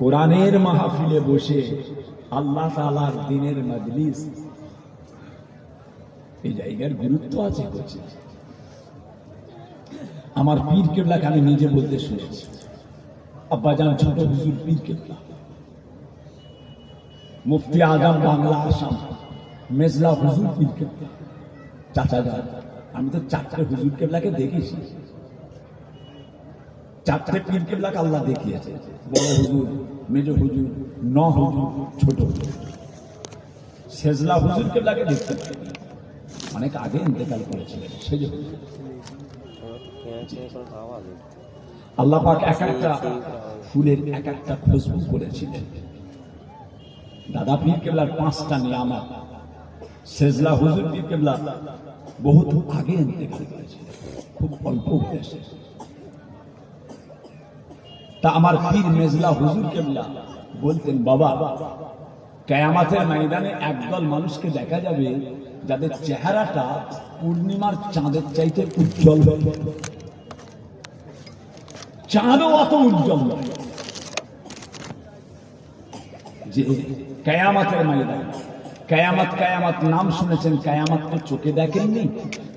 কোরআনের মাহফিলে বসে আল্লাহ তালার দিনের মজলিস। এই জায়গার গুরুত্ব আছে বলছি। আমার পীর কেবলাকে আমি নিজে বলতে শুনেছি। আব্বাজান ছোট হুজুর পীর কেবলা। মুফতি আজম বাংলা আসাম, মেজলা হুজুর পীর কেবলা। চাচা যান, আমি তো চারটে হুজুর কেবলাকে দেখেছি। চারটে পীর কেবলাকে আল্লাহ দেখিয়েছে। বড় হুজুর, মেজ হুজুর, ন হুজুর, ছোট হুজুর। সেজলা হুজুর কেবলাকে দেখতে অনেক আগে ইন্তেকাল করেছিলেন, সেজ আল্লাহ পাক এক একটা ফুলের এক একটা খুশবু করেছিলেন। দাদা পীর কেবলার পাঁচটা নিয়ামত। সেজলা হুজুর পীর কেবলা বহুত আগে ইন্তেকাল করেছিলেন, খুব অল্প বয়সে। তা আমার পীর মেজলা হুজুর কেবলা বলতেন, বাবা, কেয়ামাতের ময়দানে একদল মানুষকে দেখা যাবে যাদের চেহারাটা পূর্ণিমার চাঁদের চাইতে উজ্জ্বল। চাঁদও অত উজ্জ্বল যে কেয়ামাতের ময়দান, কেয়ামত, কায়ামাত নাম শুনেছেন, কেয়ামত তো চোখে দেখেননি।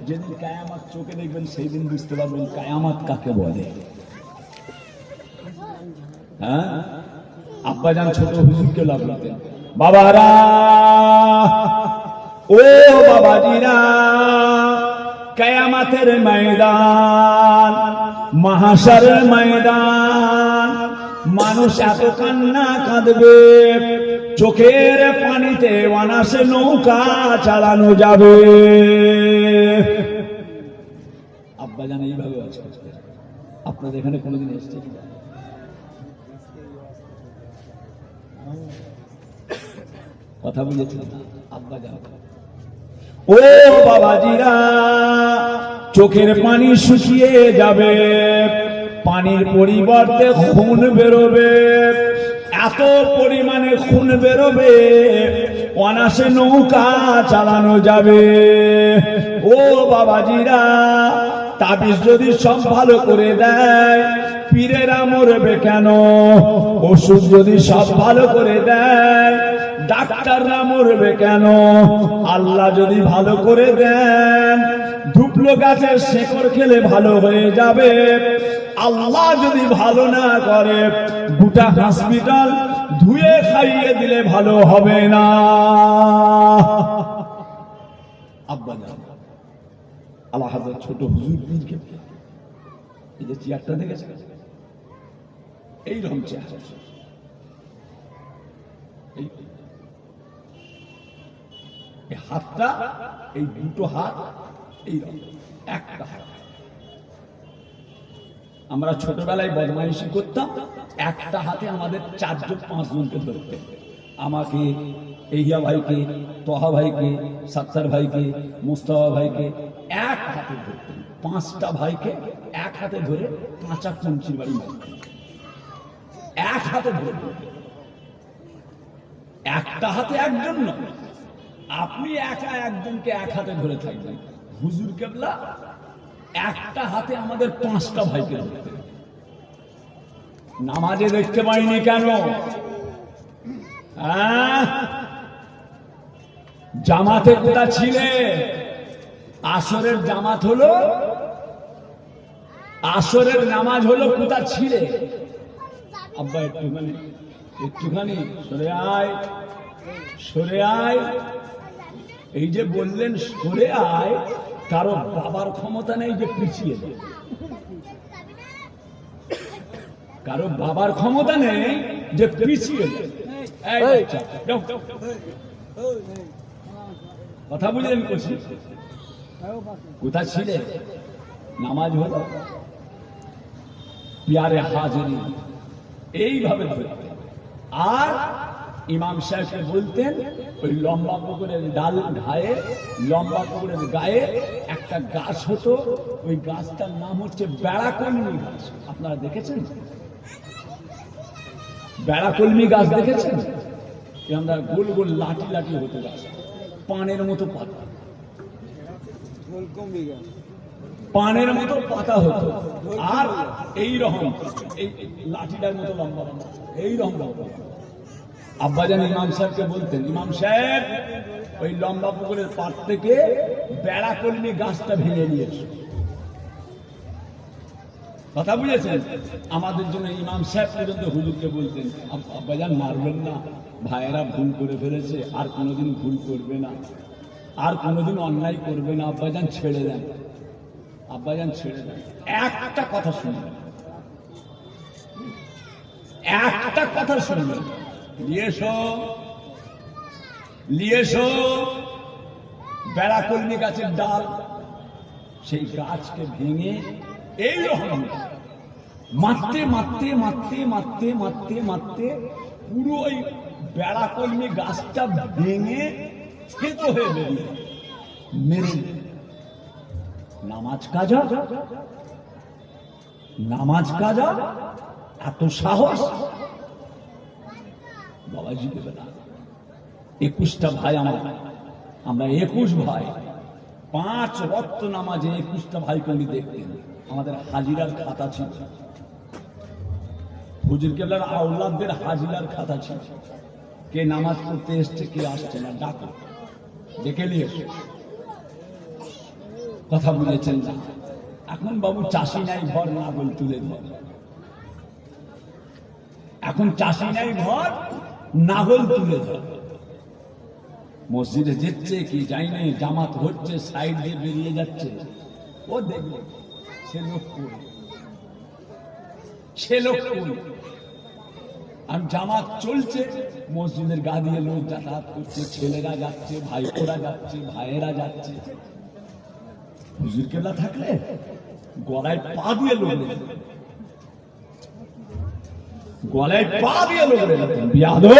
যেদিন কায়ামাত চোখে দেখবেন সেই দিন বুঝতে পারবেন কায়ামাত কাকে বলে। হ্যাঁ? আব্বাজান ছোট হুজুরকে লাগতেন বাবারা! ও বাবাজিরা! কেয়ামাতের ময়দান মহাসারের ময়দান। মানুষ এত কান্না কাঁদবে, চোখের পানিতে অনাসে নৌকা চালানো যাবে। আব্বাজান এইভাবে আছে আপনাদের এখানে কোনোদিন এসছে কিনা? কথা বুঝেছেন আব্বা যান ও বাবাজিরা, চোখের পানি শুকিয়ে যাবে, পানির পরিবর্তে খুন বেরোবে। এত পরিমাণে খুন বেরোবে, অনাসে নৌকা চালানো যাবে। ও বাবাজিরা, তাবিজ যদি সব ভালো করে দেয় পীরেরা মরবে কেন? ওষুধ যদি সব ভালো করে দেয়, ডাক্তাররা মরবে কেন? আল্লাহ যদি ভালো করে দেন, ধুপলো গাছের শেকড় খেলে ভালো হয়ে যাবে। আল্লাহ যদি ভালো না করে, গোটা হসপিটাল ধুয়ে খাইয়ে দিলে ভালো হবে না। আব্বা আল্লাহ ছোট হুজুর এই চেয়ারটা দেখেছে এইরকম চেয়ার এই হাতটা, এই দুটো হাত এই একটা হাত। আমরা ছোটবেলায় বদমাইশি করতাম, একটা হাতে আমাদের চারজন, পাঁচজনকে ধরতে। আমাকে, এহিয়া ভাইকে, তহা ভাইকে, সাত্তার ভাইকে, মুস্তফা ভাইকে এক হাতে ধরতেন পাঁচটা ভাইকে এক হাতে ধরে কাঁচা কঞ্চির বাড়ি মারতেন এক হাতে ধরে ধরতেন। একটা হাতে একজন নয় আপনি একা একজনকে এক হাতে ধরে থাকবেন। হুজুর কেবলা, একটা হাতে আমাদের পাঁচটা ভাইকে নামাজে দেখতে পাইনি কেন? আহ? জামাতে কোথা ছিলে? আসরের জামাত হলো? আসরের নামাজ হলো কোথা ছিলে? আব্বা একটুখানি একটুখানি সরে আয় সরে আয়। এই যে বললেন সরে আয় কারও বাবার ক্ষমতা নেই যে পিছিয়ে দেয়। কারও বাবার ক্ষমতা নেই যে পিছিয়ে। কথা বুঝলেন করছি কোথায় ছিলে? নামাজ হলো? পিয়ারে হাজরি। এইভাবে ধরতেন আর ইমাম সাহেবকে বলতেন, ওই লম্বা পুকুরের ডাল ঘায়ে লম্বা পুকুরের গায়ে একটা গাছ হতো, ওই গাছটার নাম হচ্ছে বেড়াকলমি গাছ। আপনারা দেখেছেন? বেড়াকলমি গাছ দেখেছেন? আমরা গোল গোল লাঠি লাঠি হতো গাছ। পানের মতো পাতা। গাছ। পানের মতো পাতা হতো। আর এই রকম, এই লাঠিটার মতো লম্বা লম্বা। এই রকম লম্বা। আব্বাজান ইমাম সাহেবকে বলতেন, ইমাম সাহেব, ওই লম্বা পুকুরের পাট থেকে বেড়া কলমি গাছটা ভেঙে নিয়ে এসো। কথা বুঝেছেন? আমাদের জন্য ইমাম সাহেব পর্যন্ত হুজুরকে বলতেন, "আব- আব্বাজান, মারবেন না। ভাইয়েরা ভুল করে ফেলেছে, আর কোনোদিন ভুল করবে না। আর কোনোদিন অন্যায় করবে না। আব্বাজান, ছেড়ে দেন। আব্বাজান ছেড়ে দেন। একটা কথা শুনবেন। একটা কথা শুনবেন। লিয়েছো লিয়েছো বেড়া কলমি গাছের ডাল। সেই গাছকে ভেঙে এই রকম মারতে মারতে মারতে মারতে মারতে মারতে পুরো ওই বেড়া কলমি গাছটা ভেঙে থেতো হয়ে বেরিয়ে মেরে। নামাজ কাজা নামাজ কাজা এত সাহস? বাবাজি দেবে না। একুশটা ভাই আমার, আমরা একুশ ভাই। পাঁচ রক্ত নামাজে একুশটা ভাইকে উনি দেখতেন আমাদের হাজিরার খাতা ছিল। হুজুর কেবলার আউলাদদের হাজিরার খাতা ছিল। কে নামাজ পড়তে এসছে, কে আসছে না, ডাকো। ডেকে নিয়ে এসো। কথা বুঝেছেন না এখন বাবু চাষি নাই ঘর না বল তুলে ধর। এখন চাষি নাই ঘর নাগল তুলে ধর। মসজিদে যেচ্ছে কি, যাই নাই, জামাত হচ্ছে, সাইড দিয়ে বেরিয়ে যাচ্ছে। ও দেখবে, সে লোক কই? সে লোক কই? আর জামাত চলছে, মসজিদের গা দিয়ে লোক যাতায়াত করছে, ছেলেরা যাচ্ছে, ভাইপোরা যাচ্ছে, ভাইয়েরা যাচ্ছে। হুজুর কেবলা থাকলে গলায় পা দিয়ে লোক গলায় পা দিয়ে দেন। বিয়াদব!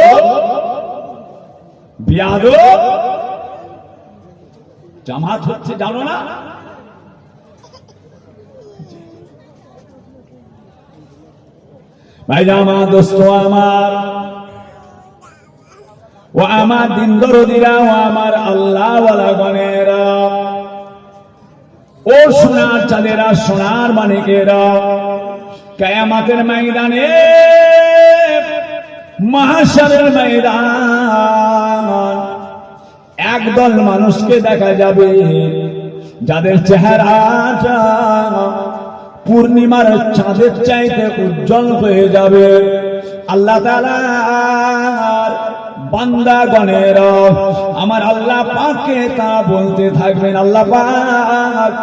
বিয়াদ জামাত হচ্ছে, জানো না? ভাই জামা দোস্ত, আমার। ও আমার দিন দরদিরা, ও আমার আল্লাহ বলা গণেরা। ও সোনার চাঁদেরা, সোনার মানিকেরা কায়ামাতের ময়দানে মহাশারের ময়দান। একদল মানুষকে দেখা যাবে, যাদের চেহারাটা পূর্ণিমার চাঁদের চাইতে উজ্জ্বল হয়ে যাবে। আল্লাহ তাআলার বান্দাগণের আমার আল্লাহ পাকে তা বলতে থাকবেন, আল্লাহ পাক।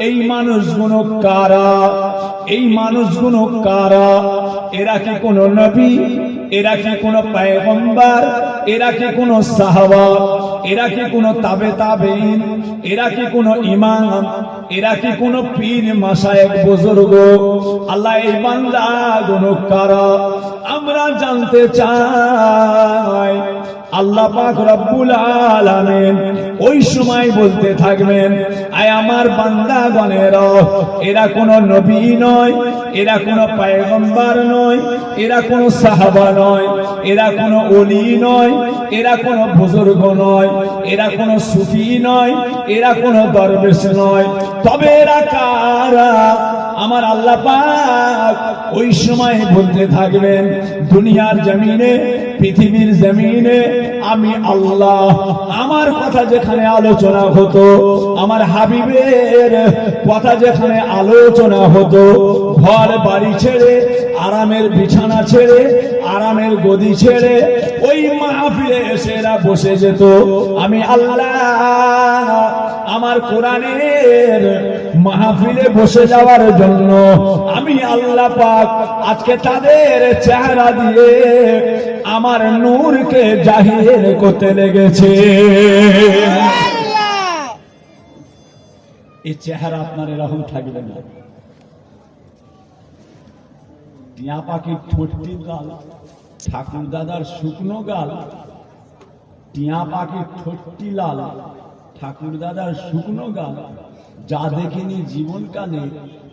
এই মানুষগুলো কারা? এই মানুষগুলো কারা? এরা কি কোন নবী? এরা কি কোন পায়গম্বার? এরা কি কোন সাহাবা? এরা কি কোন তাবে তাবেইন? এরা কি কোন ইমাম? এরা কি কোন পীর মাসায়েক বুজুর্গ? আল্লাহ, এই বান্দা গুণ কারা? আমরা জানতে চাই। আল্লাহ পাক রব্বুল আলামিন ওই সময় বলতে থাকবেন, আয় আমার বান্দাগণের, এরা কোন নবী নয়, এরা কোন পায়গম্বার নয়, এরা কোন সাহাবা নয়, এরা কোন অলি নয়, এরা কোন বুজুর্গ নয়, এরা কোন সুফি নয়, এরা কোন দরবেশ নয়, তবে এরা কারা? আমার আল্লাহ ওই সময় বলতে থাকবেন দুনিয়ার জমিনে, পৃথিবীর জমিনে। আমি আল্লাহ, আমার কথা যেখানে আলোচনা হতো, আমার হাবিবের কথা যেখানে আলোচনা হতো, ঘর বাড়ি ছেড়ে, আরামের বিছানা ছেড়ে, আরামের গদি ছেড়ে, ওই মাহফিলে এসে এরা বসে যেত। আমি আল্লাহ, আমার কোরআনের মাহফিলে বসে যাওয়ার জন্য আমি আল্লাহ পাক আজকে তাদের চেহারা দিয়ে আমার নূরকে জাহির করতে লেগেছে। এই চেহারা আপনার এরকম থাকবে না। টিয়া পাখির ঠোঁটটি গাল, ঠাকুর দাদার শুকনো গাল, টিয়া পাখির ঠোঁটটি লাল, ঠাকুর দাদার শুকনো গাল। যা দেখিনি জীবন কালে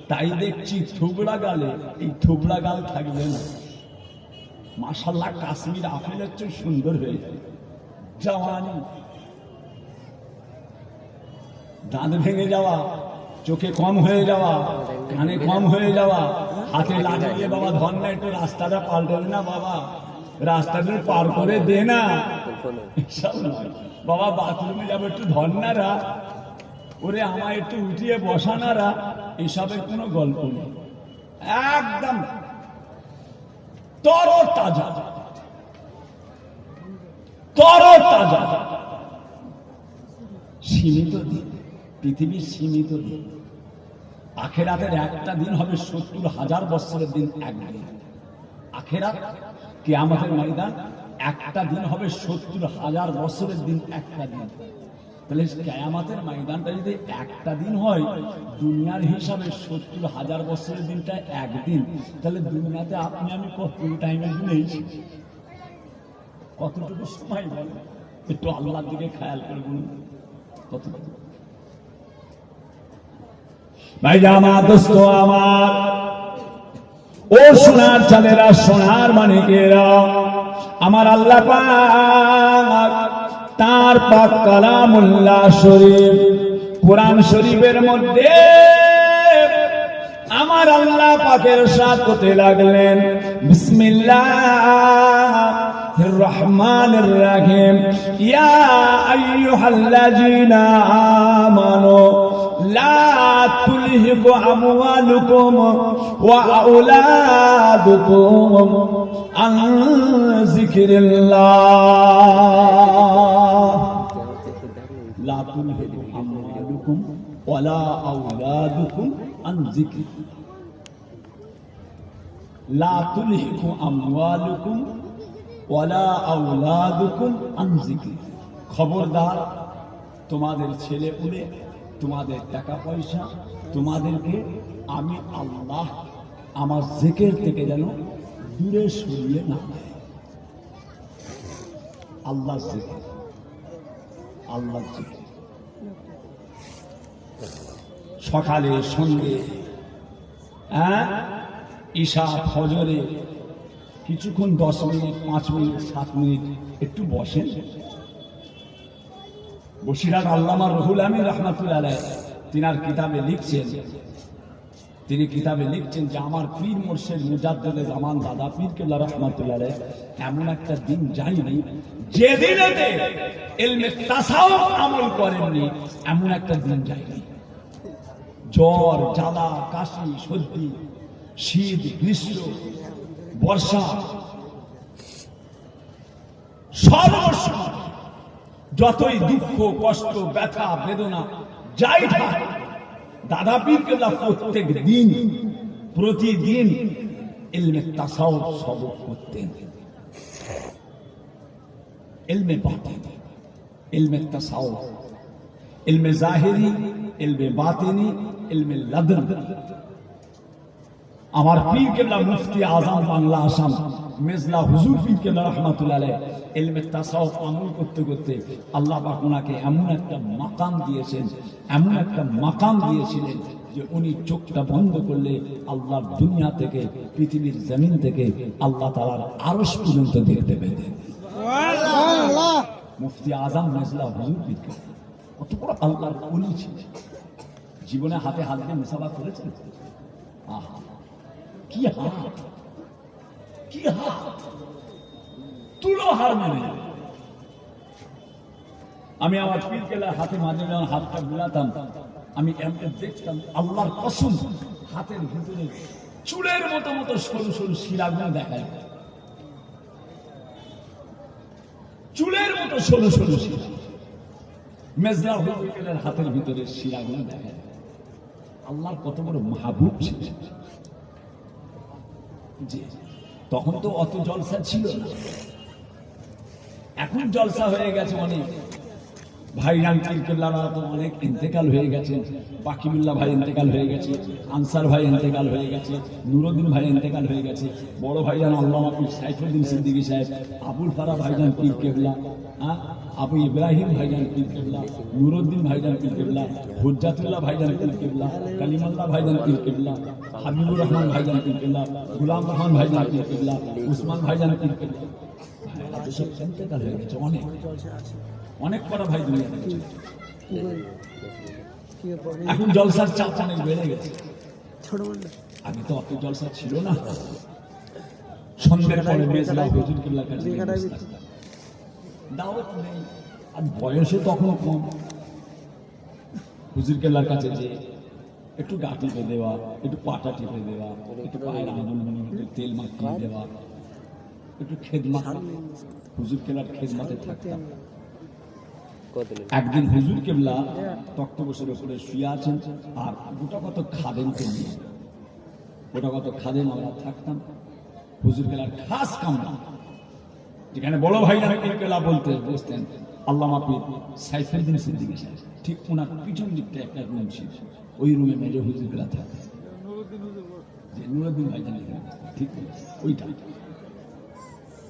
তাই দেখছি থুবড়া গালে এই থুবড়া গাল থাকবে না। মাসাল্লাহ কাশ্মীর আপেলের চেয়ে সুন্দর হয়ে যায়। জওয়ানি। দাঁত ভেঙে যাওয়া চোখে কম হয়ে যাওয়া কানে কম হয়ে যাওয়া হাতে লাগিয়ে বাবা ধর না একটু রাস্তাটা পাল্টে দে না বাবা। রাস্তাটা পার করে দে না। বাবা বাথরুমে যাব একটু ধর না রা। ওরে আমায় একটু উঠিয়ে বসানারা এসবের কোনো গল্প নেই। একদম। তর তাজা। তর তাজা। সীমিত দিন, পৃথিবীর সীমিত দিন। আখেরাতের একটা দিন হবে সত্তর হাজার বছরের দিন এক একদিন। আখেরাত কে আমাদের ময়দান, একটা দিন হবে সত্তর হাজার বছরের দিন একটা দিন। তাহলে কেয়ামাতের ময়দানটা যদি একটা দিন হয়, দুনিয়ার হিসাবে সত্তর হাজার বছরের দিনটা একদিন। তাহলে দুনিয়াতে আপনি, আমি কত টাইমের দিন কতটুকু সময় বলে একটু আল্লাহর দিকে খেয়াল করে বলুন। কতটুকু? আমার ও সোনার চাঁদেরা, সোনার মানিকেরা, আমার আল্লাহ তার পাক কালামুল্লাহ শরীফ কোরআন শরীফের মধ্যে আমার আল্লাহ পাকের সাথ করতে লাগলেন বিসমিল্লাহ الرحمن الرحيم يا أيها الذين آمنوا لا تلهك أموالكم وأولادكم عن ذكر الله খবরদার, তোমাদের ছেলে পুলে, তোমাদের টাকা পয়সা তোমাদেরকে আমি আল্লাহ আমার জেকের থেকে যেন দূরে সরিয়ে না দেয় আল্লাহ আল্লাহ সকালে সন্ধ্যে হ্যাঁ? ঈশা ফজরে কিছুক্ষণ দশ মিনিট, পাঁচ মিনিট, সাত মিনিট একটু বসেন। বসিরাট আল্লামা রহুল আমি রহমাতুল্লাহ তিনার কিতাবে লিখছেন তিনি কিতাবে লিখছেন যে, আমার পীর মোর্শেদ মুজাদ্দে জামান দাদা পীর কেল্লা রহমাতুল্লাহ এমন একটা দিন যায়নি যেদিনেতে এলমে তাসাও আমল করেননি, এমন একটা দিন যায়নি জ্বর, জ্বালা, কাশি, সর্দি, শীত, গ্রীষ্ম, বর্ষা সর্বসময় যতই দুঃখ, কষ্ট, ব্যথা, বেদনা, যাই থাক দাদা পীর কেল্লা প্রত্যেক দিন, প্রতিদিন এলমে তাসাও সবক করতেন। এলমে বাতিন এলমে তাসাও এলমে জাহেরি, এলমে বাতিনি এলমে লাদন। আমার পীর কেবলা মুফতি আজম বাংলা আসাম মেজলা হুজুর পীর কেবলা রহমাতুল্লাহ ইলমে তাসাউফ আমল করতে করতে আল্লাহ পাক ওনাকে এমন একটা মাকাম দিয়েছেন এমন একটা মাকাম দিয়েছিলেন যে উনি চোখটা বন্ধ করলে আল্লাহর দুনিয়া থেকে পৃথিবীর জমিন থেকে আল্লাহ তাআলার আরশ পর্যন্ত দেখতে পেতেন। মুফতি আজম মেজলা হুজুর পীর কত বড় আল্লাহর অলি ছিলেন। জীবনে হাতে হাত দিয়ে মুসাফা করেছেন? আহা কি হাত। কি হাত? তুলো হার মেনে আমি আমার পীর কেলার হাতে মাঝে যখন হাতটা বুলাতাম আমি এমনি দেখতাম, আল্লাহর কসম, হাতের ভিতরে চুলের মতো মতো সরু সরু শিরাগুলো দেখা যায় চুলের মতো সরু সরু শিরা। মেজরা হুজুরের হাতের ভিতরে শিরাগুলো দেখা যায় আল্লাহর কত বড় মাহবুব ছিলেন জি। তখন তো অত জলসা ছিল না। এখন জলসা হয়ে গেছে অনেক। ভাইরান কিরকেল্লারা তো অনেক ইন্তেকাল হয়ে গেছে। বাকিবুল্লাহ ভাই ইন্তেকাল হয়ে গেছে। আনসার ভাই ইন্তেকাল হয়ে গেছে। নুরুদ্দিন ভাই ইন্তেকাল হয়ে গেছে। বড় ভাইজান আল্লামা পীর সাইফুদ্দিন সিদ্দিকী সাহেব, আবুল ফারা ভাইজান কেবলা হ্যাঁ আবু ইব্রাহিম ভাইজান কেবলা নুরুদ্দিন ভাইজান কেবলা হুজ্জাতুল্লাহ ভাইজান কেবলা কালিমাল্লাহ ভাইজান পীর কেবলা হাবিবুর রহমান ভাইজান কেবলা গুলাম রহমান ভাইজান কেবলা উসমান ভাইজান কেবলা অনেক। অনেক কটা ভাই দুনিয়া থেকে চলে। এখন জলসার চাপ অনেক বেড়ে গেছে। আগে তো অত জলসা ছিল না। সন্ধ্যের পরে মেজলা হুজুর কিল্লার কাছে। দাওয়াত নেই। আর বয়সে তখন কম। হুজুর কেল্লার কাছে যে একটু গা টিপে দেওয়া একটু পাটা টিপে দেওয়া একটু পায়ের আঙুল একটু তেল মাখিয়ে দেওয়া একটু খেদমাত হুজুর কেল্লার খেদমাতে থাকতাম। একদিন হুজুর কেবলা তক্ত বসের উপরে শুয়ে আছেন, আর গোটা কত খাদেমকে নিয়ে গোটা কত খাদেম আমরা থাকতাম। হুজুর কেলার খাস কামরা যেখানে বড় ভাইরা কেলা বলতে বসতেন, আল্লাহ মাপির সাইফুদ্দিন সিদ্দিকী সাহেব ঠিক ওনার পিছন দিকটা একটা রুম ছিল। ওই রুমে মেজর হুজুর কেলা থাকে যে নুরুদ্দিন ভাই জানি ঠিক ওইটা।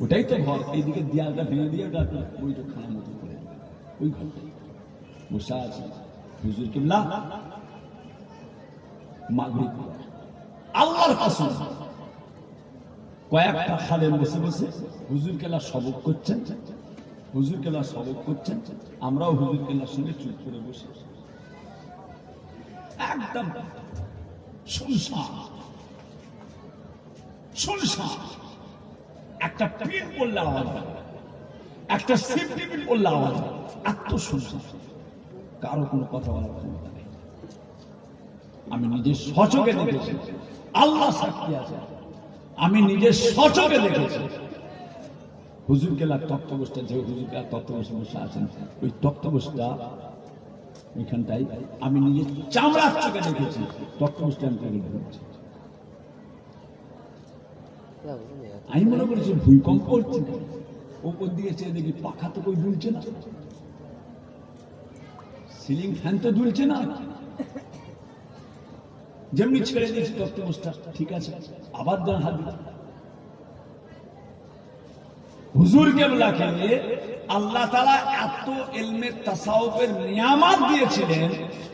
ওটাই তো ঘর, এইদিকে দেয়ালটা ভেঙে দিয়ে ওইটা খানা মতো। ওই ঘরটাই বসে আছে। হুজুর কিল্লা মাগরিব আল্লাহর কসম। কয়েকটা খালের বসে বসে হুজুর কেলা সবক করছেন। হুজুর কেলা সবক করছেন। আমরাও হুজুর কেলার সঙ্গে চুপ করে বসে একদম শুনশান। শুনশান। একটা পড়লে আওয়াজ হয় একটা পিন পড়লে আওয়াজ শুনশান কারও কোনো কথা বলার ক্ষমতা নেই। আমি নিজে সচকে দেখেছি। আল্লাহ সাক্ষী আছে। আমি নিজে সচকে দেখেছি। হুজুর গেলার তত্ত্ববস্থা যে হুজুর গেলার তত্ত্ববস্থা বসে আছেন, ওই তত্ত্ববস্থা ওইখানটাই আমি নিজে চামড়ার চোখে দেখেছি। তত্ত্ববস্থা আমি তোকে বলছি আমি মনে করেছি ভূমিকম্প হচ্ছে। না ওপর দিকে চেয়ে দেখি পাখা তো কই দুলছে না। সিলিং ফ্যান তো দুলছে না। যেমনি ছেড়ে দিয়েছি তত্ত্ববস্থা ঠিক আছে আবার দেন হাত হুজুর কেবলাকে আল্লাহ তালা এত এলমের তাসাউফের নিয়ামাত দিয়েছিলেন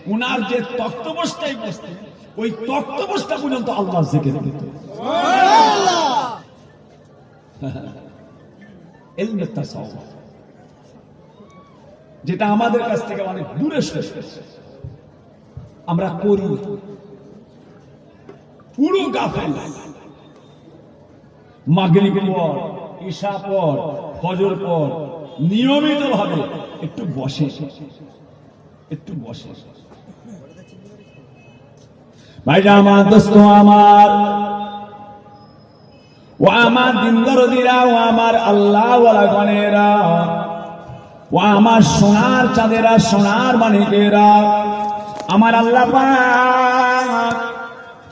উনার যে তত্ত্ববস্থায় বসতেন ওই তত্ত্ববস্থা পর্যন্ত আল্লাহ দিত যেটা আমাদের কাছ থেকে অনেক দূরে আমরা করি পুরো গাফেল। মাগরিব পর ঈশা পর ফজর পর নিয়মিত ভাবে একটু বসে একটু বসে। ভাইরা আমার দোস্ত আমার ও আমার দিনদরদিরা, ও আমার আল্লাহ গণেরা, ও আমার সোনার চাঁদেরা, সোনার মানিকেরা আমার আল্লাহ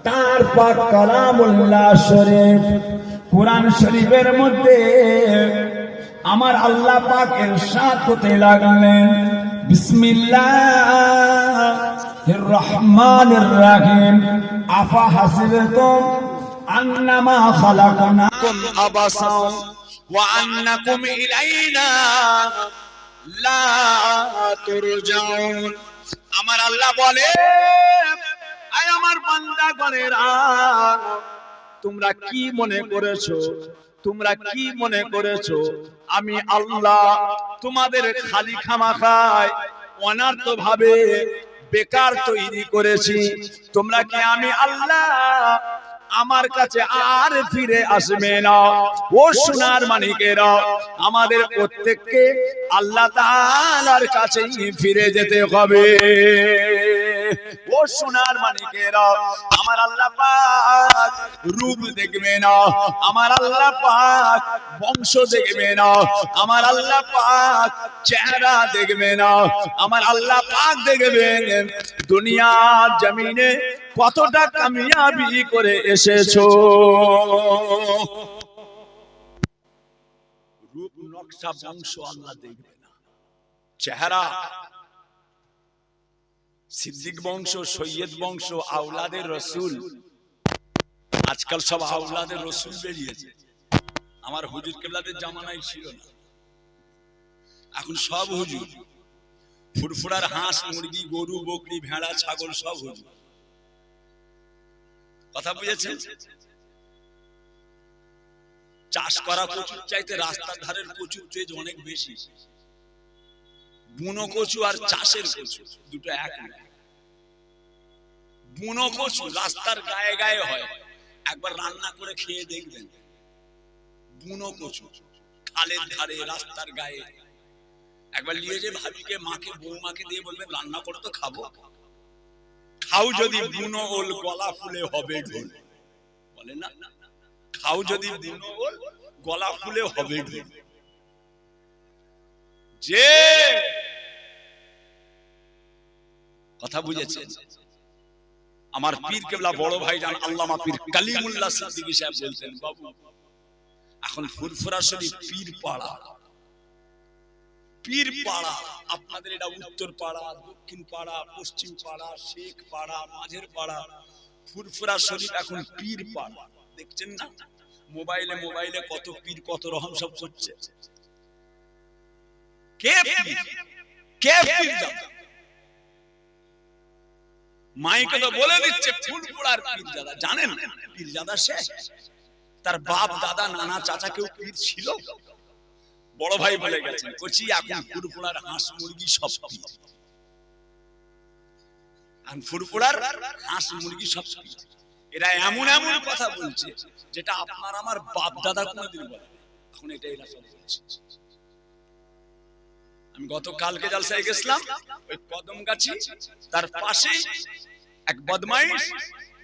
তার পাক কালামুল্লাহ শরীফ, কোরআন শরীফের মধ্যে আমার আল্লাহ পাক ইরশাদ করতে লাগলেন। বিসমিল্লাহির রহমানির রহিম। আফা হাসিবতুম আন্নামা খালাকনাকুম আবাসা ওয়া আন্নাকুম ইলাইনা লা তুরজাউন। আমার আল্লাহ বলে, আয় আমার বান্দা গণেরা তোমরা কি মনে করেছ? তোমরা কি মনে করেছ? আমি আল্লাহ তোমাদের খালি খামাখায় অনার্থ ভাবে বেকার তৈরি করেছি। তোমরা কি আমি আল্লাহ আমার কাছে আর ফিরে আসবে না। ও সোনার মানিকেরা, আমাদের প্রত্যেককে আল্লাহ তাআলার কাছেই ফিরে যেতে হবে। ও সোনার মানিকেরা আমার আল্লাহ পাক রূপ দেখবে না, আমার আল্লাহ পাক বংশ দেখবে না, আমার আল্লাহ পাক চেহারা দেখবে না, আমার আল্লাহ পাক দেখবেন দুনিয়ার জমিনে কতটা কামিয়াবি করে এসেছ। রূপ, নকশা, বংশ আল্লাহ দেখবে না, চেহারা সিদ্দিক বংশ, সৈয়দ বংশ আউলাদের রসুল। আজকাল সব আউলাদের রসুল বেরিয়েছে। আমার হুজুর কেবলাদের জামানায় ছিল না। এখন সব হুজুর। ফুরফুরার হাঁস, মুরগি, গরু, বকরি, ভেড়া, ছাগল সব হুজুর। কথা বুঝেছেন? চাষ করা কচুর চাইতে রাস্তার ধারের কচুর তেজ অনেক বেশি। বুনো কচু আর চাষের কচু, দুটো এক বুনো কচু রাস্তার গায়ে গায়ে হয়, একবার রান্না করে খেয়ে দেখবেন। বুনো কচু, খালের ধারে, রাস্তার গায়ে। একবার নিয়ে যে ভাবিকে, মাকে, বৌমাকে দিয়ে বলবেন, রান্না করে তো খাব। খাও যদি বুনো ওল, গলা ফুলে হবে ঢোল। বলে না, খাও যদি বুনো ওল, গলা ফুলে হবে ঢোল। যে কথা বুঝেছেন? আমার পীর কেবলা বড় ভাই জান আল্লামা পীর কালিমুল্লাহ সিদ্দিকী সাহেব বলতেন বাবু এখন ফুরফুরা শরীফ পীর পাড়া। পীর পাড়া। আপনাদের এটা উত্তর পাড়া দক্ষিণ পাড়া পশ্চিম পাড়া শেখ পাড়া মাঝের পাড়া। ফুরফুরা শরীফ এখন পীর পাড়া। দেখছেন না? মোবাইলে মোবাইলে কত পীর কত রহম সব করছে। কে পীর? কে পীর? মাইকে তো বলে দিচ্ছে ফুলপুরার পীরজাদা। জানেন পীরজাদা সে? তার বাপ দাদা নানা চাচা কেউ পীর ছিল? বড় ভাই বলে গেছেন কচি এখন ফুরপুরার হাঁস মুরগি সব পীর। ফুরপুরার হাঁস মুরগি সব পীর। এরা এমন এমন কথা বলছে যেটা আপনার আমার বাপ দাদা কোনোদিন বলে এখন এটা এরা সব বলছে। আমি গত কালকে জালসায় গেছিলাম, ওই কদম গাছি তার পাশে এক বদমাইশ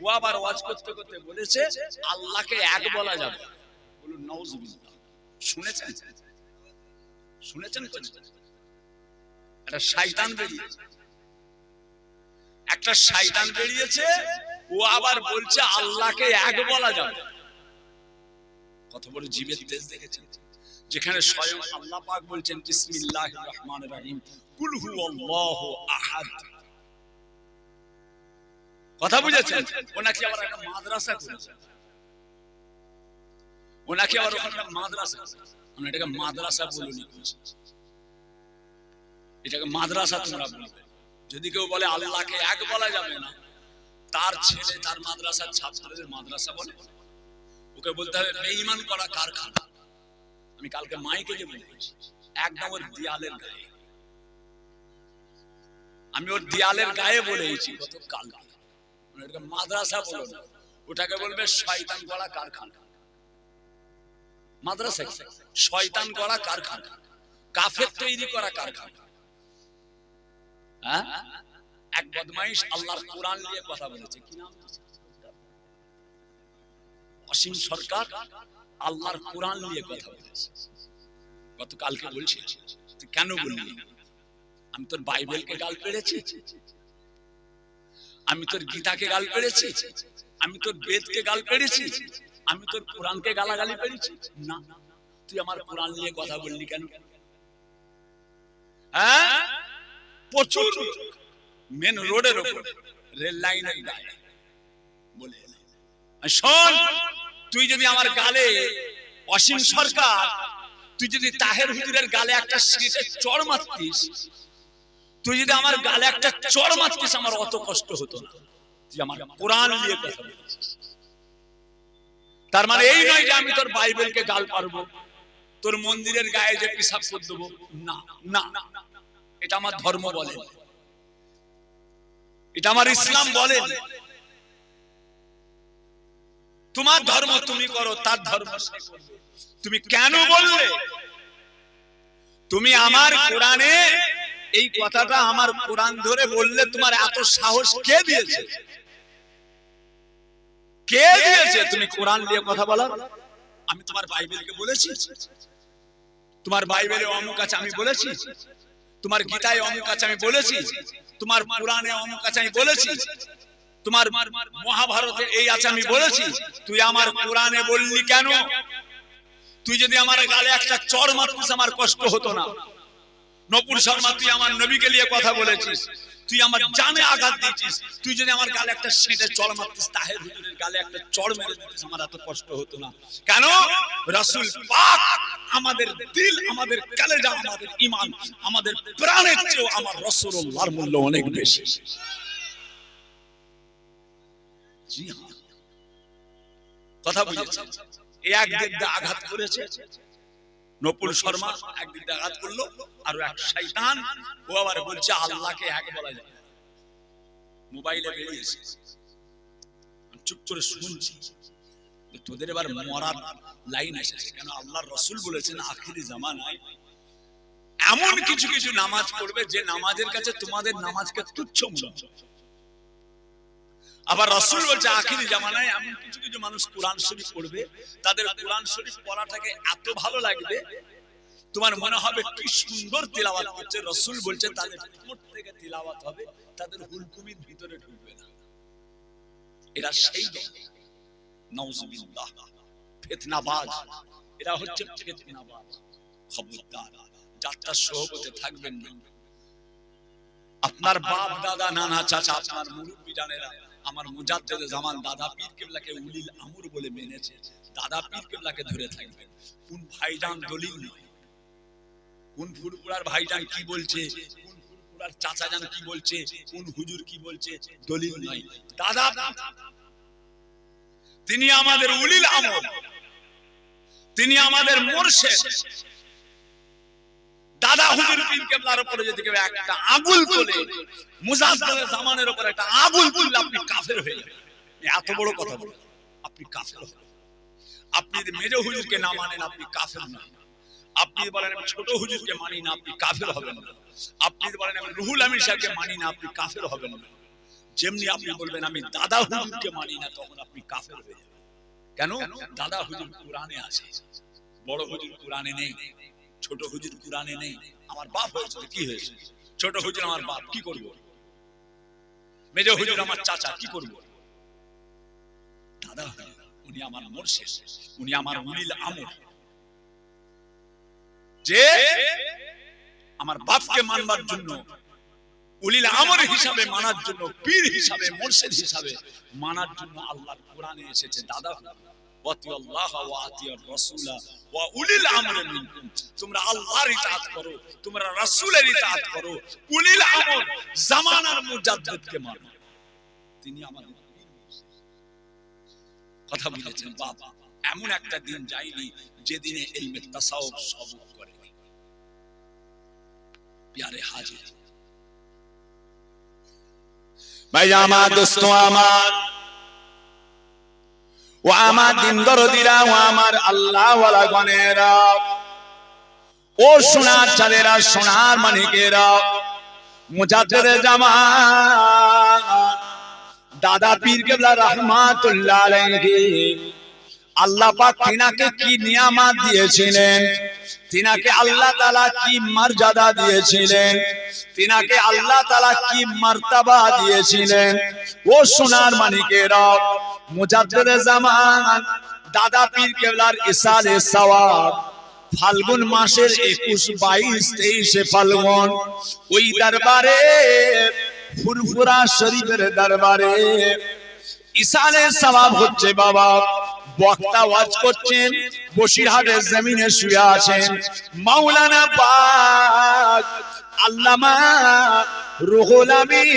ও আবার ওয়াজ করতে করতে বলেছে, আল্লাহকে এক বলা যাবে বলুন নওজুবিল্লাহ শুনেছেন? শুনেছেন? একটা শয়তান বেরিয়েছে। একটা শয়তান বেরিয়েছে, ও আবার বলছে, আল্লাহকে এক বলা যাবে কত বড় জীবের তেজ দেখেছেন? যেখানে স্বয়ং আল্লাহ পাক বলছেন বিসমিল্লাহির রহমানির রহিম। কুল হুয়াল্লাহু আহাদ। কথা বুঝেছেন? ও নাকি আবার একটা মাদ্রাসা করেছে। ও নাকি আবার ওখানে মাদ্রাসা আমরা এটাকে মাদ্রাসা বলিনি এটাকে মাদ্রাসা তোমরা বলবে। যদি কেউ বলে আল্লাহকে এক বলা যাবে না তার ছেলে তার মাদ্রাসার ছাত্রদের মাদ্রাসা বলে। ওকে বলতে হবে বেঈমান করা কারখানা। আমি কালকে মাইকে যে বলেছি একদম ওর দেয়ালের গায়ে। আমি ওর দেয়ালের গায়ে বলেছি গত কালকে মানে মাদ্রাসা বলো না। ওটাকে বলবে শয়তান গড়া কারখানা। মাদ্রাসা শয়তান গড়া কারখানা। কাফের তৈরি করা কারখানা। হ্যাঁ? এক বদমাইশ আল্লাহর কোরআন নিয়ে কথা বলেছে। কি নাম? অসীম সরকার? আল্লাহর কোরআন নিয়ে কথা বলেছে। গতকালকে বলছি, তুই কেন বললি? আমি তোর বাইবেলকে গাল পেড়েছি? আমি তোর গীতাকে গাল পেড়েছি? আমি তোর বেদকে গাল পেড়েছি? আমি তোর কোরআনকে গালাগালি পেরেছি না। তুই আমার কোরআন নিয়ে কথা বললি কেন? হ্যাঁ? প্রচুর। মেন রোডের ওপর, রেল লাইনের গায়ে। বলে, শোন তুই যদি আমার গালে অসীম সরকার, তুই যদি তাহের হুজুরের গালে একটা সিটে চড় মারতিস, তুই যদি আমার গালে একটা চড় মারতিস, আমার অত কষ্ট হতো না। তুই আমার কোরআন নিয়ে কথা বলেছিস তার মানে এই নয় যে আমি তোর বাইবেলকে গাল পারব, তোর মন্দিরের গায়ে যে পিসাব করে দেবো। না না। এটা আমার ধর্ম বলে। এটা আমার ইসলাম বলে। তোমার ধর্ম তুমি করো, তার ধর্ম। তুমি কেন বললে তুমি আমার কোরআনে এই কথাটা আমার কোরআন ধরে বললে তোমার এত সাহস কে দিয়েছে? কে দিয়েছে? তুমি কোরআন নিয়ে কথা বলার আমি তোমার বাইবেলকে বলেছি। তোমার বাইবেলে অমুক আছে, আমি বলেছি। তোমার গীতায় অমুক আছে, আমি বলেছি। তোমার পুরাণে অমুক আছে, আমি বলেছি। তোমার মহাভারতে এই আছে, আমি বলেছি, তুই আমার কোরআনে বললি কেন? তুই যদি আমার গালে একটা চর মারতিস, আমার কষ্ট হতো না। নপুর শর্মা, তুই আমার নবীকে নিয়ে কথা বলেছিস, তুই আমার জানে আঘাত দিয়েছিস, তুই যদি আমার গালে একটা সেটে চড় মারতিস, তাহের হুজুরের গালে একটা চড় মেরে দিতিস, আমার এত কষ্ট হতো না। কেন? রাসূল পাক আমাদের দিল, আমাদের কালেজা, আমাদের ঈমান, আমাদের প্রাণের চেয়েও আমার রাসূলুল্লাহর মূল্য অনেক বেশি। জি হ্যাঁ। কথা বুঝেছেন এই এক আঘাত করেছে। শর্মা দিয়ে আঘাত করল, আর এক শয়তান, ও আবার বলছে, আল্লাহকে এক বলা যায়। মোবাইলে বেরিয়েছে। চুপ করে শুনছি তোদের এবার মরার লাইন এসেছে। কেন আল্লাহর রসুল বলেছেন, আখিরি জামানায় এমন কিছু কিছু নামাজ পড়বে, যে নামাজের কাছে তোমাদের নামাজকে তুচ্ছ মনে। আবার রসুল বলছে আখিরি জামানায় এমন কিছু কিছু মানুষ কোরআন শরীফ পড়বে তাদের কোরআন শরীফ পড়াটাকে এত ভালো লাগবে তোমার মনে হবে কি সুন্দর তিলাওয়াত করছে। রসুল বলছে তাদের ঠোঁট থেকে তিলাওয়াত হবে তাদের হুলকুমির ভিতরে ঢুকবে না। এরা সেই দল। নওজুবিল্লাহ ফিতনাবাজ। এরা হচ্ছে ফিতনাবাজ খবরদার। যাত্রা সহবতে থাকবেন না। আপনার বাপ দাদা নানা চাচা আপনার মুরব্বী জানেরা আমার মুজাদ্দেদে জামান দাদা পীর কেবলাকে উলিল আমর বলে মেনেছে। দাদা পীর কেবলাকে ধরে থাকবেন কোন ভাইজান দলিল নয়। কোন ফুরপুরার ভাইজান কি বলছে? কোন ফুরপুরার চাচা জান কি বলছে? কোন হুজুর কি বলছে? দলিল নয়। দাদা তিনি আমাদের উলিল আমর। তিনি আমাদের মোর্শেদ। দাদা হুজুর পীর কেবলার উপরে যদি কেউ একটা আগুল তোলে মুজাদ্দেদের জামানের উপরে একটা আগুল তুললে আপনি কাফের হয়ে যাবেন। এত বড় কথা বলে। আপনি কাফের হবেন। আপনি যদি মেজ হুজুরকে না মানেন, আপনি কাফের না। আপনি যদি বলেন, আমি ছোট হুজুরকে মানি না, আপনি কাফের হবেন না। আপনি বলেন, আমি রুহুল আমির সাহেবকে মানি না, আপনি কাফের হবেন না। যেমনি আপনি বলবেন, আমি দাদা হুজুরকে মানি না, তখন আপনি কাফের হয়ে যাবেন। কেন? দাদা হুজুর কোরআনে আছে। বড় হুজুর কোরআনে নেই। ছোট হুজুর কোরআনে নেই। আমার বাপ হয়েছে কি হয়েছে? ছোট হুজুর আমার বাপ, কি করব? মেজ হুজুর আমার চাচা, কি করব? দাদা, উনি আমার মোর্শেদ, উনি আমার উলিল আমর। যে আমার বাপকে মানবার জন্য উলিল আমর হিসাবে মানার জন্য, পীর হিসাবে, মোর্শেদ হিসাবে মানার জন্য আল্লাহর কোরআনে এসেছে, দাদা। মানো এমন একটা দিন যায়নি যেদিনে এই তাসাউফ করে হাজির। ভাই আমার দোস্ত আমার। ও আমার দিন দরদিরা ও আমার আল্লাহ ও সোনার চাঁদেরা সোনার মানিকেরা মুজাদ্দেদ জামা। দাদা পীর কেবলা রহমাতুল্লাহ আলাইহি। আল্লাহ পাক তিনাকে কি নিয়ামত দিয়েছিলেন? তিনাকে আল্লাহ তাআলা কি মর্যাদা দিয়েছিলেন? তিনাকে আল্লাহ তাআলা কি মার্তাবা দিয়েছিলেন? ও সোনার মানিকেরা মুজাদ্দেদ জামান, দাদা পীর কেবলার ইসালে সওয়াব, ফাল্গুন মাসের একুশ, বাইশ, তেইশে ফাল্গুন, ওই দরবারে, ফুরফুরা শরীফের দরবারে ইসালে সওয়াব হচ্ছে বাবা। বক্তা ওয়াজ করছেন বসিরহাটের জমিনে শুয়ে আছেন। মাওলানা পাক আল্লামা রুহুল আমিন